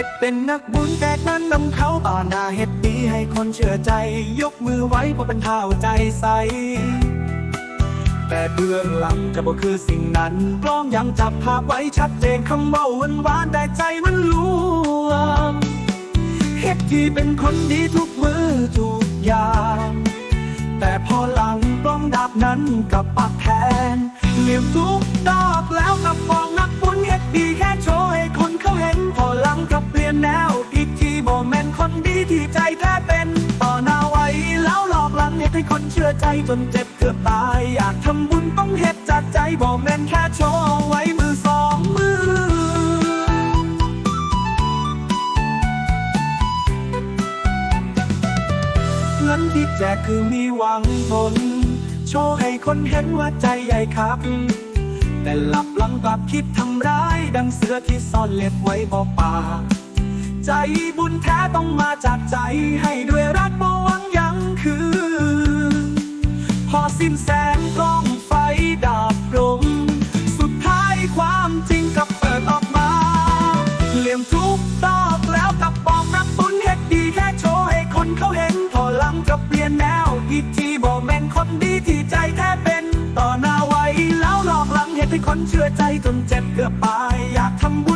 ฮ็ดเป็นนักบุญแจกเงินนำเขาต่อหน้าเฮ็ดดีให้คนเชื่อใจ ยกมือไว้เพราะเป็นข้าวใจใส แต่เบื้องหลังจะบ่คือสิ่งนั้นกล้องยังจับภาพไว้ชัดเจนคำเว่าหวานหวานแต่ใจมันลวงเฮ็ดที่เป็นคนดีทุกมือทุกอย่างแต่พอหลังกล้องดับนั้นกับปากแทนเหลี่ยมทุกดอกแล้วกับฟองนักบุญเฮ็ดดีแค่ อใจจนเจ็บเกือบตาย อยากทำบุญต้องเฮ็ดจากใจโบแม่นแค่โชว์ไว้มือสองมือ เงินที่แจกคือมีหวังผล โชว์ให้คนเห็นว่าใจใหญ่ครับ แต่หลับหลังกลับคิดทำร้าย ดังเสือที่ซ่อนเล็บไว้บอกปากใจบุญแท้ต้องมาจากใจให้ด้วยรักบ่หวังย สิ้นแสงกล้องไฟดาบลงสุดท้ายความจริงกับเปิดออกมา เหลี่ยมทุกดอกแล้วกับบอกนักบุญเฮ็ดดีแค่โชว์ให้คนเขาเห็นพอหลังกับเปลี่ยนแนวอีกทีบอกแม่นคนดีที่ใจแท้เป็น ต่อหน้าไว้แล้วหลอกหลังเฮ็ดให้คนเชื่อใจจนเจ็บเกือบตายอยากทำบุญ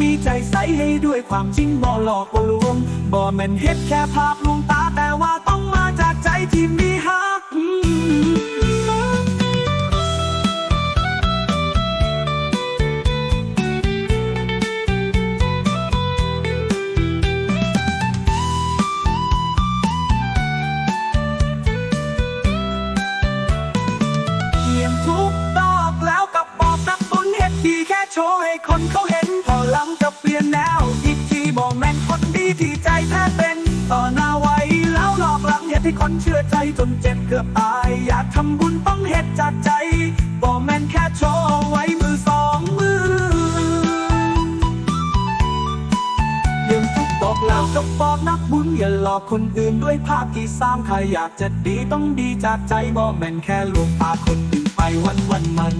มีใจใสให้ด้วยความจริงบ่หลอกบ่ลวงบ่แม่นเฮ็ดแค่ภาพลวงตาแต่ว่าต้องมาจากใจที่มีฮักเลี่ยมทุกดอกแล้วกับบอกนักบุญเฮ็ดดีแค่โชว์ให้คนเขาเห็น เจ็บเกือบตายอยากทำบุญต้องเฮ็ดจากใจบ่แม่นแค่โชว์เอไว้มือสองมือเรื่องทุกบอกแล้วก็บอกนักบุญอย่าหลอกคนอื่นด้วยภาพที่สร้างใครอยากจะดีต้องดีจากใจบ่แม่นแค่ลวงตาคนอื่นไปวันวันมัน